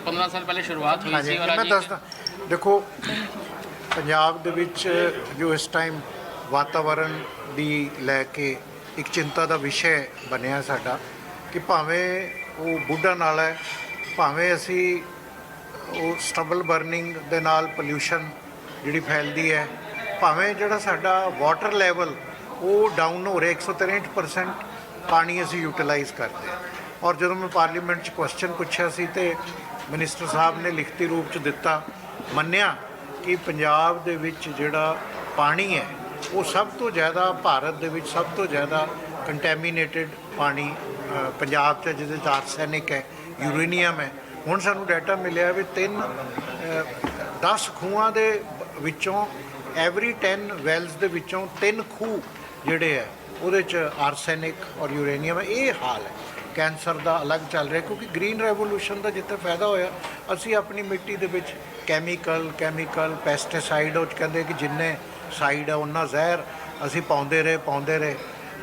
15 ਸਾਲ ਪਹਿਲੇ ਸ਼ੁਰੂਆਤ ਹੋਈ ਹਾਂਜੀ ਔਰ ਮੈਂ ਅੱਜ ਦੱਸਦਾ। ਦੇਖੋ ਪੰਜਾਬ ਦੇ ਵਿੱਚ ਜੋ ਇਸ ਟਾਈਮ ਵਾਤਾਵਰਣ ਦੀ ਲੈ ਕੇ ਇੱਕ ਚਿੰਤਾ ਦਾ ਵਿਸ਼ਾ ਬਣਿਆ ਸਾਡਾ ਕਿ ਭਾਵੇਂ ਉਹ ਬੁੱਢਾ ਨਾਲਾ ਹੈ ਭਾਵੇਂ ਅਸੀਂ ਉਹ ਸਟਬਲ ਬਰਨਿੰਗ ਦੇ ਨਾਲ ਪੋਲਿਊਸ਼ਨ ਜਿਹੜੀ ਫੈਲਦੀ ਹੈ ਭਾਵੇਂ ਜਿਹੜਾ ਸਾਡਾ ਵਾਟਰ ਲੈਵਲ ਉਹ ਡਾਊਨ ਹੋ ਰਿਹਾ 163% ਪਾਣੀ ਅਸੀਂ ਯੂਟਿਲਾਈਜ਼ ਕਰਦੇ ਹਾਂ। ਔਰ ਜਦੋਂ ਮੈਂ ਪਾਰਲੀਮੈਂਟ 'ਚ ਕੁਐਸਚਨ ਪੁੱਛਿਆ ਸੀ ਤੇ ਮਿਨਿਸਟਰ ਸਾਹਿਬ ਨੇ ਲਿਖਤੀ ਰੂਪ 'ਚ ਦਿੱਤਾ, ਮੰਨਿਆ ਕਿ ਪੰਜਾਬ ਦੇ ਵਿੱਚ ਜਿਹੜਾ ਪਾਣੀ ਹੈ, ਉਹ ਸਭ ਤੋਂ ਜ਼ਿਆਦਾ ਭਾਰਤ ਦੇ ਵਿੱਚ ਸਭ ਤੋਂ ਜ਼ਿਆਦਾ ਕੰਟੈਮੀਨੇਟਿਡ ਪਾਣੀ ਪੰਜਾਬ 'ਚ ਜਿਹਦੇ 'ਚ ਆਰਸੈਨਿਕ ਹੈ ਯੂਰੇਨੀਅਮ ਹੈ। ਹੁਣ ਸਾਨੂੰ ਡਾਟਾ ਮਿਲਿਆ ਵੀ ਤਿੰਨ 10 ਖੂਹਾਂ ਦੇ ਵਿੱਚੋਂ ਐਵਰੀ 10 ਵੈਲਸ ਦੇ ਵਿੱਚੋਂ ਤਿੰਨ ਖੂਹ ਜਿਹੜੇ ਹੈ, ਉਹਦੇ 'ਚ ਆਰਸੈਨਿਕ ਔਰ ਯੂਰੇਨੀਅਮ ਇਹ ਹਾਲ ਹੈ। ਕੈਂਸਰ ਦਾ ਅਲੱਗ ਚੱਲ ਰਿਹਾ ਕਿਉਂਕਿ ਗ੍ਰੀਨ ਰੈਵੋਲੂਸ਼ਨ ਦਾ ਜਿੱਥੇ ਫਾਇਦਾ ਹੋਇਆ, ਅਸੀਂ ਆਪਣੀ ਮਿੱਟੀ ਦੇ ਵਿੱਚ ਕੈਮੀਕਲ ਕੈਮੀਕਲ ਪੈਸਟੀਸਾਈਡ ਉਹ ਕਹਿੰਦੇ ਕਿ ਜਿੰਨੇ ਸਾਈਡ ਆ, ਉਹਨਾਂ ਜ਼ਹਿਰ ਅਸੀਂ ਪਾਉਂਦੇ ਰਹੇ ਪਾਉਂਦੇ ਰਹੇ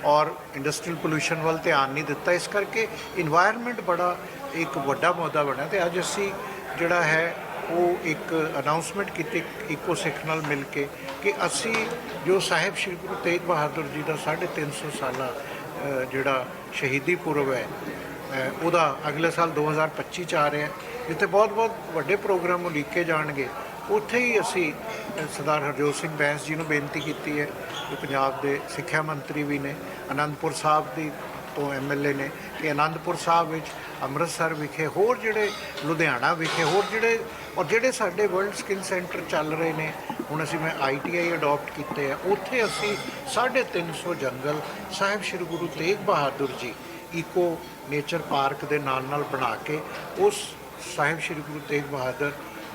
ਔਰ ਇੰਡਸਟਰੀਅਲ ਪੋਲੂਸ਼ਨ ਵੱਲ ਧਿਆਨ ਨਹੀਂ ਦਿੱਤਾ। ਇਸ ਕਰਕੇ এনवायरमेंट ਬੜਾ ਇੱਕ ਵੱਡਾ ਮੁੱਦਾ ਬਣਿਆ ਤੇ ਅੱਜ ਅਸੀਂ ਜਿਹੜਾ ਹੈ, ਉਹ ਇੱਕ ਅਨਾਉਂਸਮੈਂਟ ਕੀਤੀ ਇਕੋ ਸਿੱਖ ਨਾਲ ਮਿਲ ਕੇ ਕਿ ਅਸੀਂ ਜੋ ਸਾਹਿਬ ਸ਼੍ਰੀ ਗੁਰੂ ਤੇਗ ਬਹਾਦਰ ਜੀ ਦਾ 350 ਸਾਲਾ ਜਿਹੜਾ ਸ਼ਹੀਦੀ ਪੁਰਬ ਹੈ ਉਹਦਾ ਅਗਲੇ ਸਾਲ 2025 ਚ ਆ ਰਿਹਾ ਜਿੱਥੇ ਬਹੁਤ ਬਹੁਤ ਵੱਡੇ ਪ੍ਰੋਗਰਾਮ ਉਲੀਕੇ ਜਾਣਗੇ। ਉੱਥੇ ਹੀ ਅਸੀਂ ਸਰਦਾਰ ਹਰਜੋਤ ਸਿੰਘ ਬੈਂਸ ਜੀ ਨੂੰ ਬੇਨਤੀ ਕੀਤੀ ਹੈ ਕਿ ਪੰਜਾਬ ਦੇ ਸਿੱਖਿਆ ਮੰਤਰੀ ਵੀ ਨੇ, ਅਨੰਦਪੁਰ ਸਾਹਿਬ ਦੀ ਤੋਂ ਐਮਐਲਏ ਨੇ ਕਿ ਆਨੰਦਪੁਰ ਸਾਹਿਬ ਵਿੱਚ ਅੰਮ੍ਰਿਤਸਰ ਵਿਖੇ ਹੋਰ ਜਿਹੜੇ ਲੁਧਿਆਣਾ ਵਿਖੇ ਹੋਰ ਜਿਹੜੇ ਔਰ ਜਿਹੜੇ ਸਾਡੇ ਵਰਲਡ ਸਕਿੱਲ ਸੈਂਟਰ ਚੱਲ ਰਹੇ ਨੇ, ਹੁਣ ਅਸੀਂ ਮੈਂ ਆਈਟੀਆਈ ਅਡਾਪਟ ਕੀਤੇ ਆ, ਉੱਥੇ ਅਸੀਂ 350 ਜੰਗਲ ਸਾਹਿਬ ਸ੍ਰੀ Guru Tegh Bahadur ji eco nature park ਦੇ ਨਾਲ ਨਾਲ ਬਣਾ ਕੇ ਉਸ ਸਾਹਿਬ ਸ੍ਰੀ ਗੁਰੂ ਤੇਗ ਬਹਾਦਰ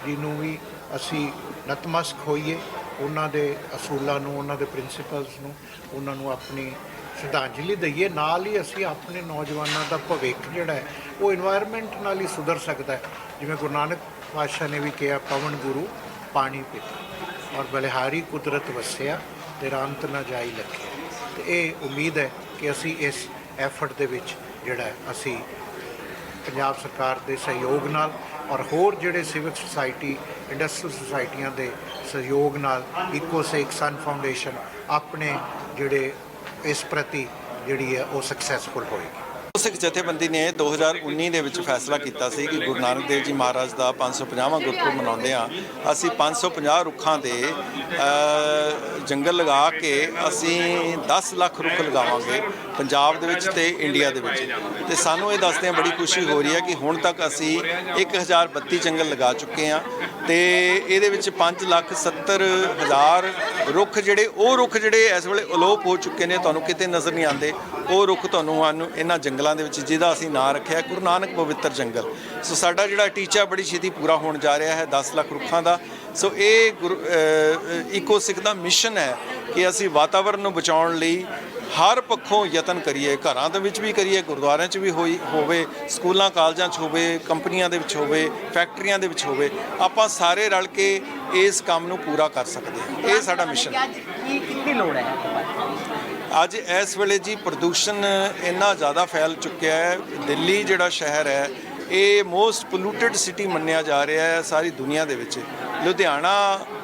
ਜੀ ਨੂੰ ਵੀ ਅਸੀਂ ਨਤਮਸਕ ਹੋਈਏ, ਉਹਨਾਂ ਦੇ ਅਸੂਲਾਂ ਨੂੰ, ਉਹਨਾਂ ਦੇ ਪ੍ਰਿੰਸੀਪਲਸ ਨੂੰ, ਉਹਨਾਂ ਨੂੰ ਆਪਣੀ ਸ਼ਰਧਾਂਜਲੀ ਦਈਏ। ਨਾਲ ਹੀ ਅਸੀਂ ਆਪਣੇ ਨੌਜਵਾਨਾਂ ਦਾ ਭਵਿੱਖ ਜਿਹੜਾ ਉਹ এনवायरमेंट ਨਾਲ ਹੀ ਸੁਧਰ ਸਕਦਾ ਜਿਵੇਂ ਗੁਰੂ ਨਾਨਕ ਪਾਤਸ਼ਾਹ ਨੇ ਵੀ ਕਿਹਾ, ਪਵਨ ਗੁਰੂ ਪਾਣੀ ਪੀਤਾ ਔਰ ਬਲਿਹਾਰੀ ਕੁਦਰਤ ਵਸਿਆ ਤੇ ਰਾਮਤ ਨਾ ਜਾਈ ਲੱਗੇ। ਤੇ ਇਹ ਉਮੀਦ ਹੈ ਕਿ ਅਸੀਂ ਇਸ ਐਫਰਟ ਦੇ ਵਿੱਚ ਜਿਹੜਾ ਅਸੀਂ ਪੰਜਾਬ ਸਰਕਾਰ ਦੇ ਸਹਿਯੋਗ ਨਾਲ ਔਰ ਹੋਰ ਜਿਹੜੇ ਸਿਵਿਕ ਸੁਸਾਇਟੀ ਇੰਡਸਟਰੀਅਲ ਸੁਸਾਇਟੀਆਂ ਦੇ ਸਹਿਯੋਗ ਨਾਲ ਇਕੋ ਸੇਕ ਸਨ ਫਾਊਂਡੇਸ਼ਨ ਆਪਣੇ ਜਿਹੜੇ ਇਸ ਪ੍ਰਤੀ ਜਿਹੜੀ ਹੈ ਉਹ ਸਕਸੈਸਫੁਲ ਹੋਏਗੀ। ਸਿੱਖ ਜਥੇਬੰਦੀ ਨੇ 2019 ਦੇ ਵਿੱਚ ਫੈਸਲਾ ਕੀਤਾ ਸੀ ਕਿ ਗੁਰੂ ਨਾਨਕ ਦੇਵ ਜੀ ਮਹਾਰਾਜ ਦਾ 550ਵਾਂ ਗੁਰਪੁਰਬ ਮਨਾਉਂਦੇ ਆ। ਅਸੀਂ 550 ਰੁੱਖਾਂ ਦੇ ਜੰਗਲ ਲਗਾ ਕੇ ਅਸੀਂ 10 ਲੱਖ ਰੁੱਖ ਲਗਾਵਾਂਗੇ ਪੰਜਾਬ ਦੇ ਵਿੱਚ ਤੇ ਇੰਡੀਆ ਦੇ ਵਿੱਚ। ਤੇ ਸਾਨੂੰ ਇਹ ਦੱਸਦਿਆਂ ਬੜੀ ਖੁਸ਼ੀ ਹੋ ਰਹੀ ਹੈ ਕਿ ਹੁਣ ਤੱਕ ਅਸੀਂ 1032 ਜੰਗਲ ਲਗਾ ਚੁੱਕੇ ਆ ਤੇ ਇਹਦੇ ਵਿੱਚ 5 ਲੱਖ 70 ਹਜ਼ਾਰ ਰੁੱਖ ਜਿਹੜੇ, ਉਹ ਰੁੱਖ ਜਿਹੜੇ ਇਸ ਵੇਲੇ ਅਲੋਪ ਹੋ ਚੁੱਕੇ ਨੇ, ਤੁਹਾਨੂੰ ਕਿਤੇ ਨਜ਼ਰ ਨਹੀਂ ਆਉਂਦੇ। ਉਹ ਰੁੱਖ ਤੁਹਾਨੂੰ ਇਹਨਾਂ ਜੰਗਲ ਦੇ ਵਿੱਚ ਜਿਹਦਾ ਅਸੀਂ ਨਾਂ ਰੱਖਿਆ, ਗੁਰੂ ਨਾਨਕ ਪਵਿੱਤਰ ਜੰਗਲ। ਸੋ ਸਾਡਾ ਜਿਹੜਾ ਟੀਚਾ ਬੜੀ ਛੇਤੀ ਪੂਰਾ ਹੋਣ ਜਾ ਰਿਹਾ ਹੈ 10 ਲੱਖ ਰੁੱਖਾਂ ਦਾ। ਸੋ ਇਹ ਗੁਰੂ- ਇਕੋ ਸਿੱਖ ਦਾ ਮਿਸ਼ਨ ਹੈ ਕਿ ਅਸੀਂ ਵਾਤਾਵਰਣ ਨੂੰ ਬਚਾਉਣ ਲਈ ਹਰ ਪੱਖੋਂ ਯਤਨ ਕਰੀਏ, ਘਰਾਂ ਦੇ ਵਿੱਚ ਵੀ ਕਰੀਏ, ਗੁਰਦੁਆਰਿਆਂ 'ਚ ਵੀ ਹੋਈ, ਹੋਵੇ, ਸਕੂਲਾਂ, ਕਾਲਜਾਂ 'ਚ ਹੋਵੇ, ਕੰਪਨੀਆਂ ਦੇ ਵਿੱਚ ਹੋਵੇ, ਫੈਕਟਰੀਆਂ ਦੇ ਵਿੱਚ ਹੋਵੇ, ਆਪਾਂ ਸਾਰੇ ਰਲ ਕੇ ਇਸ ਕੰਮ ਨੂੰ ਪੂਰਾ ਕਰ ਸਕਦੇ ਹਾਂ। ਇਹ ਸਾਡਾ ਮਿਸ਼ਨ ਹੈ। ਕੀ, ਕਿੰਨੀ ਲੋੜ ਹੈ? ਅੱਜ ਇਸ ਵੇਲੇ ਜੀ ਪ੍ਰਦੂਸ਼ਣ ਇੰਨਾ ਜ਼ਿਆਦਾ ਫੈਲ ਚੁੱਕਿਆ ਹੈ। ਦਿੱਲੀ ਜਿਹੜਾ ਸ਼ਹਿਰ ਹੈ, ਇਹ ਮੋਸਟ ਪੋਲੂਟਡ ਸਿਟੀ ਮੰਨਿਆ ਜਾ ਰਿਹਾ ਹੈ ਸਾਰੀ ਦੁਨੀਆ ਦੇ ਵਿੱਚ। ਲੁਧਿਆਣਾ,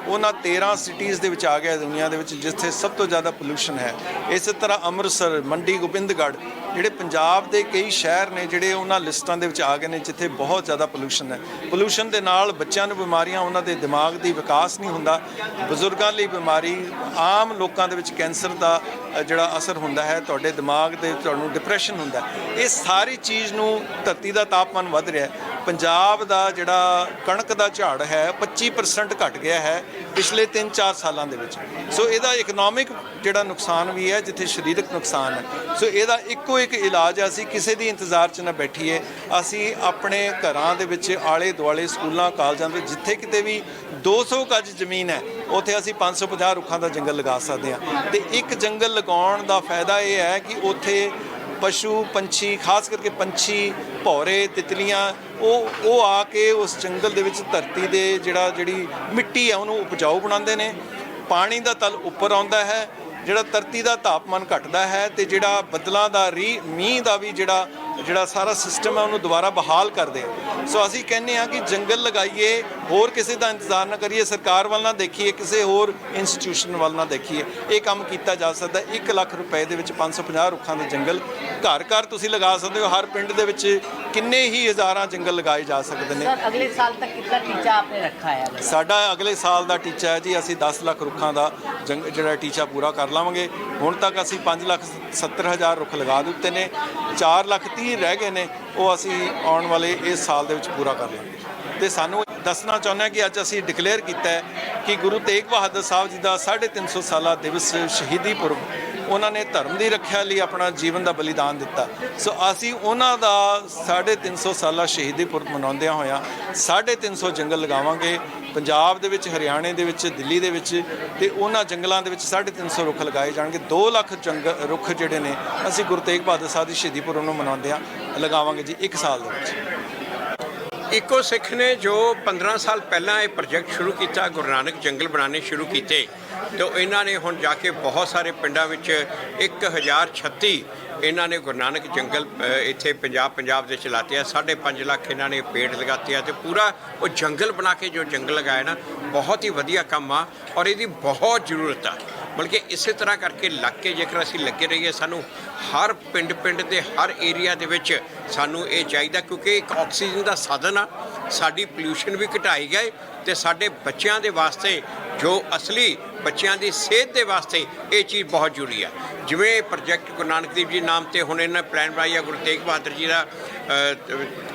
ਉਹਨਾਂ 13 ਸਿਟੀਜ਼ ਦੇ ਵਿੱਚ ਆ ਗਿਆ ਦੁਨੀਆ ਦੇ ਵਿੱਚ, ਜਿੱਥੇ ਸਭ ਤੋਂ ਜ਼ਿਆਦਾ ਪੋਲੂਸ਼ਨ ਹੈ। ਇਸੇ ਤਰ੍ਹਾਂ ਅੰਮ੍ਰਿਤਸਰ, ਮੰਡੀ, ਗੋਬਿੰਦਗੜ੍ਹ, ਜਿਹੜੇ ਪੰਜਾਬ ਦੇ ਕਈ ਸ਼ਹਿਰ ਨੇ, ਜਿਹੜੇ ਉਹਨਾਂ ਲਿਸਟਾਂ ਦੇ ਵਿੱਚ ਆ ਗਏ ਨੇ, ਜਿੱਥੇ ਬਹੁਤ ਜ਼ਿਆਦਾ ਪੋਲੂਸ਼ਨ ਹੈ। ਪੋਲੂਸ਼ਨ ਦੇ ਨਾਲ ਬੱਚਿਆਂ ਨੂੰ ਬਿਮਾਰੀਆਂ, ਉਹਨਾਂ ਦੇ ਦਿਮਾਗ ਦੀ ਵਿਕਾਸ ਨਹੀਂ ਹੁੰਦਾ। ਬਜ਼ੁਰਗਾਂ ਲਈ ਬਿਮਾਰੀ, ਆਮ ਲੋਕਾਂ ਦੇ ਵਿੱਚ ਕੈਂਸਰ ਦਾ ਜਿਹੜਾ ਅਸਰ ਹੁੰਦਾ ਹੈ, ਤੁਹਾਡੇ ਦਿਮਾਗ ਦੇ, ਤੁਹਾਨੂੰ ਡਿਪਰੈਸ਼ਨ ਹੁੰਦਾ ਇਹ ਸਾਰੀ ਚੀਜ਼ ਨੂੰ ਧਰਤੀ ਦਾ ਤਾਪਮਾਨ ਵੱਧ ਰਿਹਾ ਹੈ। ਪੰਜਾਬ ਦਾ ਜਿਹੜਾ ਕਣਕ ਦਾ ਝਾੜ ਹੈ 25% ਘਟ ਗਿਆ ਹੈ ਪਿਛਲੇ 3-4 ਸਾਲਾਂ ਦੇ ਵਿੱਚ। ਸੋ ਇਹਦਾ ਇਕਨੋਮਿਕ ਜਿਹੜਾ ਨੁਕਸਾਨ ਵੀ ਹੈ, ਜਿੱਥੇ ਸਰੀਰਕ ਨੁਕਸਾਨ ਹੈ। ਸੋ ਇਹਦਾ ਇੱਕੋ ਇੱਕ ਇਲਾਜ ਹੈ, ਅਸੀਂ ਕਿਸੇ ਦੀ ਇੰਤਜ਼ਾਰ 'ਚ ਨਾ ਬੈਠੀਏ। ਅਸੀਂ ਆਪਣੇ ਘਰਾਂ ਦੇ ਵਿੱਚ ਆਲੇ ਦੁਆਲੇ ਸਕੂਲਾਂ, ਕਾਲਜਾਂ ਦੇ ਜਿੱਥੇ ਕਿਤੇ ਵੀ 200 ਗਜ ਜ਼ਮੀਨ ਹੈ, ਉੱਥੇ ਅਸੀਂ 550 ਰੁੱਖਾਂ ਦਾ ਜੰਗਲ ਲਗਾ ਸਕਦੇ ਹਾਂ। ਤੇ ਇੱਕ ਜੰਗਲ ਲਗਾਉਣ ਦਾ ਫਾਇਦਾ ਇਹ ਹੈ ਕਿ ਉੱਥੇ ਪਸ਼ੂ, ਪੰਛੀ, ਖਾਸ ਕਰਕੇ ਪੰਛੀ, ਭੌਰੇ, ਤਿਤਲੀਆਂ, ਉਹ ਉਹ ਆ ਕੇ ਉਸ ਜੰਗਲ ਦੇ ਵਿੱਚ ਧਰਤੀ ਦੇ ਜਿਹੜਾ, ਜਿਹੜੀ ਮਿੱਟੀ ਹੈ ਉਹਨੂੰ ਉਪਜਾਊ ਬਣਾਉਂਦੇ ਨੇ। ਪਾਣੀ ਦਾ ਤਲ ਉੱਪਰ ਆਉਂਦਾ ਹੈ, ਜਿਹੜਾ ਧਰਤੀ ਦਾ ਤਾਪਮਾਨ ਘਟਦਾ ਹੈ ਤੇ ਜਿਹੜਾ ਬੱਦਲਾਂ ਦਾ ਰੀ, ਮੀਂਹ ਦਾ ਵੀ ਜਿਹੜਾ ਜਿਹੜਾ ਸਾਰਾ ਸਿਸਟਮ ਹੈ ਉਹਨੂੰ ਦੁਬਾਰਾ ਬਹਾਲ ਕਰਦੇ ਸੋ ਅਸੀਂ ਕਹਿੰਦੇ ਆ ਕਿ ਜੰਗਲ ਲਗਾਈਏ ਹੋਰ ਕਿਸੇ ਦਾ ਇੰਤਜ਼ਾਰ ਨਾ ਕਰੀਏ ਸਰਕਾਰ ਵੱਲ ਨਾ ਦੇਖੀਏ ਕਿਸੇ ਹੋਰ ਇੰਸਟੀਟਿਊਸ਼ਨ ਵੱਲ ਨਾ ਦੇਖੀਏ। ਇਹ ਕੰਮ ਕੀਤਾ ਜਾ ਸਕਦਾ 1 ਲੱਖ ਰੁਪਏ ਦੇ ਵਿੱਚ 550 ਰੁੱਖਾਂ ਦੇ ਜੰਗਲ ਘਰ ਘਰ ਤੁਸੀਂ ਲਗਾ ਸਕਦੇ ਹੋ। ਹਰ ਪਿੰਡ ਦੇ ਵਿੱਚ ਕਿੰਨੇ ਹੀ ਹਜ਼ਾਰਾਂ ਜੰਗਲ ਲਗਾਏ ਜਾ ਸਕਦੇ ਨੇ। ਅਗਲੇ ਸਾਲ ਤੱਕ ਕਿੰਨਾ ਟੀਚਾ ਆਪਨੇ ਰੱਖਾ ਹੈ? ਸਾਡਾ ਅਗਲੇ ਸਾਲ ਦਾ ਟੀਚਾ ਹੈ ਜੀ। ਅਸੀਂ 10 ਲੱਖ ਰੁੱਖਾਂ ਦਾ ਜਿਹੜਾ ਟੀਚਾ ਪੂਰਾ ਕਰ ਲਾਵਾਂਗੇ। ਹੁਣ ਤੱਕ ਅਸੀਂ 5 ਲੱਖ 70 ਹਜ਼ਾਰ ਰੁੱਖ ਲਗਾ ਦਿੱਤੇ ਨੇ। 4 ਲੱਖ 30 ਰਹਿ ਗਏ ਨੇ, ਉਹ ਅਸੀਂ ਆਉਣ ਵਾਲੇ ਇਸ ਸਾਲ ਦੇ ਵਿੱਚ ਪੂਰਾ ਕਰ ਲਾਂਗੇ ਤੇ ਸਾਨੂੰ ਦੱਸਣਾ ਚਾਹੁੰਦੇ ਹਾਂ ਕਿ ਅੱਜ ਅਸੀਂ ਡਿਕਲੇਅਰ ਕੀਤਾ ਹੈ ਕਿ ਗੁਰੂ ਤੇਗ ਬਹਾਦਰ ਸਾਹਿਬ ਜੀ ਦਾ 350 ਸਾਲਾ ਦਿਵਸ ਸ਼ਹੀਦੀ ਪੁਰਬ ਉਹਨਾਂ ਨੇ ਧਰਮ ਦੀ ਰੱਖਿਆ ਲਈ ਆਪਣਾ ਜੀਵਨ ਦਾ ਬਲੀਦਾਨ ਦਿੱਤਾ। ਸੋ ਅਸੀਂ ਉਹਨਾਂ ਦਾ 350 ਸਾਲਾ ਸ਼ਹੀਦੀ ਪੁਰਬ ਮਨਾਉਂਦਿਆਂ ਹੋਇਆਂ 350 ਜੰਗਲ ਲਗਾਵਾਂਗੇ। ਪੰਜਾਬ ਦੇ ਵਿੱਚ, ਹਰਿਆਣੇ ਦੇ ਵਿੱਚ, ਦਿੱਲੀ ਦੇ ਵਿੱਚ ਤੇ ਉਹਨਾਂ ਜੰਗਲਾਂ ਦੇ ਵਿੱਚ 350 ਰੁੱਖ ਲਗਾਏ ਜਾਣਗੇ। 2 ਲੱਖ ਜੰਗਲ ਰੁੱਖ ਜਿਹੜੇ ਨੇ ਅਸੀਂ ਗੁਰੂ ਤੇਗ ਬਹਾਦਰ ਸਾਹਿਬ ਦੀ ਸ਼ਹੀਦੀ ਪੁਰਬ ਨੂੰ ਮਨਾਉਂਦਿਆਂ ਲਗਾਵਾਂਗੇ ਜੀ 1 ਸਾਲ ਦੇ ਵਿੱਚ। ਇਕੋ ਸਿੱਖ ਨੇ ਜੋ 15 ਸਾਲ ਪਹਿਲਾਂ ਇਹ ਪ੍ਰੋਜੈਕਟ ਸ਼ੁਰੂ ਕੀਤਾ, ਗੁਰੂ ਨਾਨਕ ਜੰਗਲ ਬਣਾਉਣੇ ਸ਼ੁਰੂ ਕੀਤੇ। ਤੇ ਇਹਨਾਂ ਨੇ ਹੁਣ ਜਾ ਕੇ ਬਹੁਤ ਸਾਰੇ ਪਿੰਡਾਂ ਵਿੱਚ 1036 ਇਹਨਾਂ ਨੇ ਗੁਰੂ ਨਾਨਕ ਜੰਗਲ ਇੱਥੇ ਪੰਜਾਬ ਪੰਜਾਬ ਦੇ ਚਲਾਤੇ ਆ। 5.5 ਲੱਖ ਇਹਨਾਂ ਨੇ ਪੇੜ ਲਗਾਤੇ ਆ ਤੇ ਪੂਰਾ ਉਹ ਜੰਗਲ ਬਣਾ ਕੇ ਜੋ ਜੰਗਲ ਲਗਾਇਆ ਨਾ, ਬਹੁਤ ਹੀ ਵਧੀਆ ਕੰਮ ਆ ਔਰ ਇਹਦੀ ਬਹੁਤ ਜ਼ਰੂਰਤ ਆ। ਬਲਕਿ ਇਸੇ ਤਰ੍ਹਾਂ ਕਰਕੇ ਇਲਾਕੇ ਜੇਕਰ ਅਸੀਂ ਲੱਗੇ ਰਹੀਏ, ਸਾਨੂੰ ਹਰ ਪਿੰਡ ਪਿੰਡ ਦੇ ਹਰ ਏਰੀਆ ਦੇ ਵਿੱਚ ਸਾਨੂੰ ਇਹ ਚਾਹੀਦਾ ਕਿਉਂਕਿ ਇੱਕ ਆਕਸੀਜਨ ਦਾ ਸਾਧਨ ਆ। ਸਾਡੀ ਪੋਲਿਊਸ਼ਨ ਵੀ ਘਟਾਈ ਗਏ ਤੇ ਸਾਡੇ ਬੱਚਿਆਂ ਦੇ ਵਾਸਤੇ ਜੋ ਅਸਲੀ ਬੱਚਿਆਂ ਦੀ ਸਿਹਤ ਦੇ ਵਾਸਤੇ ਇਹ ਚੀਜ਼ ਬਹੁਤ ਜ਼ਰੂਰੀ ਆ ਜਿਵੇਂ ਪ੍ਰੋਜੈਕਟ ਗੁਰੂ ਨਾਨਕ ਦੇਵ ਜੀ ਨਾਮ ਤੇ ਹੁਣ ਇਹਨਾਂ ਪਲਾਨ ਬਣਾਇਆ, ਗੁਰੂ ਤੇਗ ਬਹਾਦਰ ਜੀ ਦਾ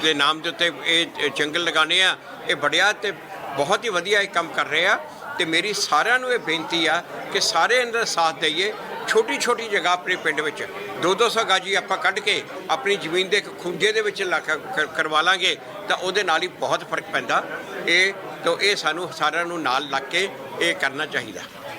ਦੇ ਨਾਮ ਦੇ ਉੱਤੇ ਇਹ ਜੰਗਲ ਲਗਾਉਣੇ ਆ, ਇਹ ਬੜਿਆ ਤੇ ਬਹੁਤ ਹੀ ਵਧੀਆ ਇਹ ਕੰਮ ਕਰ ਰਹੇ ਆ। ਤੇ ਮੇਰੀ ਸਾਰਿਆਂ ਨੂੰ ਇਹ ਬੇਨਤੀ ਆ ਕਿ ਸਾਰੇ ਅੰਦਰ ਸਾਥ ਦਈਏ ਛੋਟੀ ਛੋਟੀ ਜਗ੍ਹਾ ਆਪਣੇ ਪਿੰਡ ਵਿੱਚ। 2-200 ਗਾਜੀ ਆਪਾਂ ਕੱਢ ਕੇ ਆਪਣੀ ਜ਼ਮੀਨ ਦੇ ਇੱਕ ਖੁੰਝੇ ਦੇ ਵਿੱਚ ਲਾ ਕਰਵਾ ਲਾਂਗੇ ਤਾਂ ਉਹਦੇ ਨਾਲ ਹੀ ਬਹੁਤ ਫ਼ਰਕ ਪੈਂਦਾ। ਇਹ, ਤੋਂ ਇਹ ਸਾਨੂੰ ਸਾਰਿਆਂ ਨੂੰ ਨਾਲ ਲੱਗ ਕੇ ਇਹ ਕਰਨਾ ਚਾਹੀਦਾ।